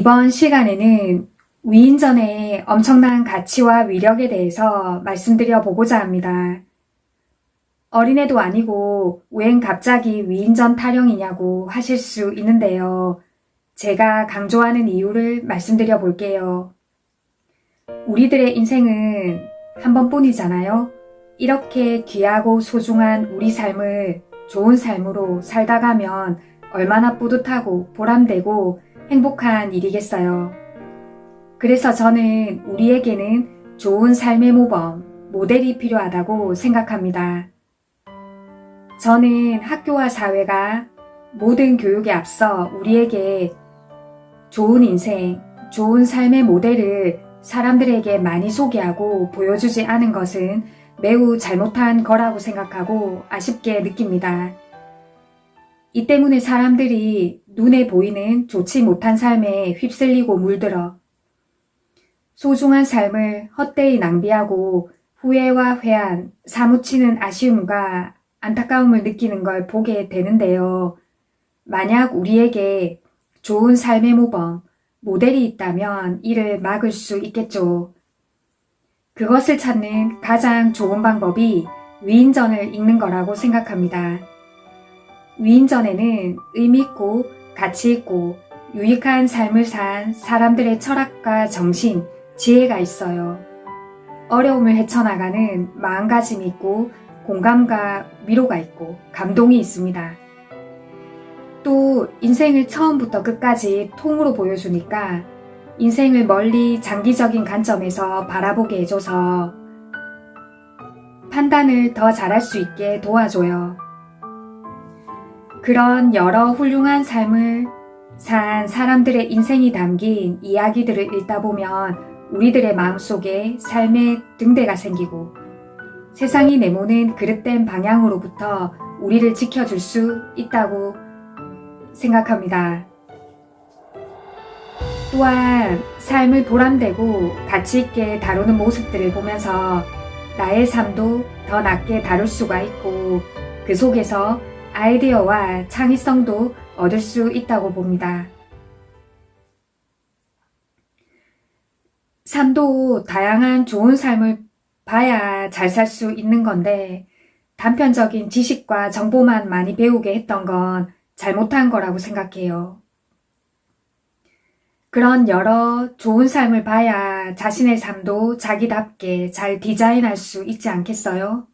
이번 시간에는 위인전의 엄청난 가치와 위력에 대해서 말씀드려 보고자 합니다. 어린애도 아니고 웬 갑자기 위인전 타령이냐고 하실 수 있는데요. 제가 강조하는 이유를 말씀드려 볼게요. 우리들의 인생은 한 번뿐이잖아요. 이렇게 귀하고 소중한 우리 삶을 좋은 삶으로 살다 가면 얼마나 뿌듯하고 보람되고 행복한 일이겠어요. 그래서 저는 우리에게는 좋은 삶의 모범, 모델이 필요하다고 생각합니다. 저는 학교와 사회가 모든 교육에 앞서 우리에게 좋은 인생, 좋은 삶의 모델을 사람들에게 많이 소개하고 보여주지 않은 것은 매우 잘못한 거라고 생각하고 아쉽게 느낍니다. 이 때문에 사람들이 눈에 보이는 좋지 못한 삶에 휩쓸리고 물들어 소중한 삶을 헛되이 낭비하고 후회와 회한, 사무치는 아쉬움과 안타까움을 느끼는 걸 보게 되는데요. 만약 우리에게 좋은 삶의 모범, 모델이 있다면 이를 막을 수 있겠죠. 그것을 찾는 가장 좋은 방법이 위인전을 읽는 거라고 생각합니다. 위인전에는 의미있고 가치있고 유익한 삶을 산 사람들의 철학과 정신, 지혜가 있어요. 어려움을 헤쳐나가는 마음가짐이 있고 공감과 위로가 있고 감동이 있습니다. 또 인생을 처음부터 끝까지 통으로 보여주니까 인생을 멀리 장기적인 관점에서 바라보게 해줘서 판단을 더 잘할 수 있게 도와줘요. 그런 여러 훌륭한 삶을 산 사람들의 인생이 담긴 이야기들을 읽다 보면 우리들의 마음속에 삶의 등대가 생기고 세상이 내모는 그릇된 방향으로부터 우리를 지켜줄 수 있다고 생각합니다. 또한 삶을 보람되고 가치있게 다루는 모습들을 보면서 나의 삶도 더 낫게 다룰 수가 있고 그 속에서 아이디어와 창의성도 얻을 수 있다고 봅니다. 삶도 다양한 좋은 삶을 봐야 잘 살 수 있는 건데 단편적인 지식과 정보만 많이 배우게 했던 건 잘못한 거라고 생각해요. 그런 여러 좋은 삶을 봐야 자신의 삶도 자기답게 잘 디자인할 수 있지 않겠어요?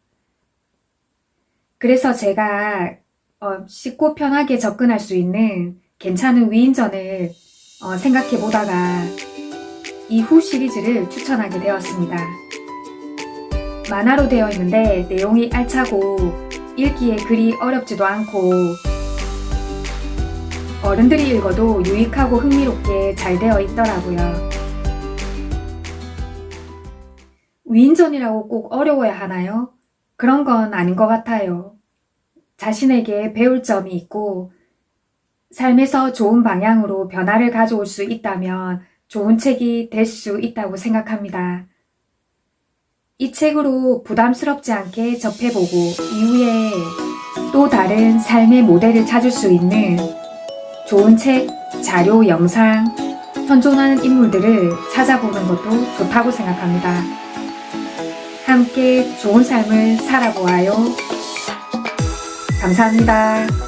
그래서 제가 어, 쉽고 편하게 접근할 수 있는 괜찮은 위인전을 어, 생각해 보다가 이후 시리즈를 추천하게 되었습니다. 만화로 되어 있는데 내용이 알차고 읽기에 그리 어렵지도 않고 어른들이 읽어도 유익하고 흥미롭게 잘 되어 있더라고요. 위인전이라고 꼭 어려워야 하나요? 그런 건 아닌 것 같아요. 자신에게 배울 점이 있고 삶에서 좋은 방향으로 변화를 가져올 수 있다면 좋은 책이 될 수 있다고 생각합니다. 이 책으로 부담스럽지 않게 접해보고 이후에 또 다른 삶의 모델을 찾을 수 있는 좋은 책, 자료, 영상, 현존하는 인물들을 찾아보는 것도 좋다고 생각합니다. 함께 좋은 삶을 살아보아요. 감사합니다.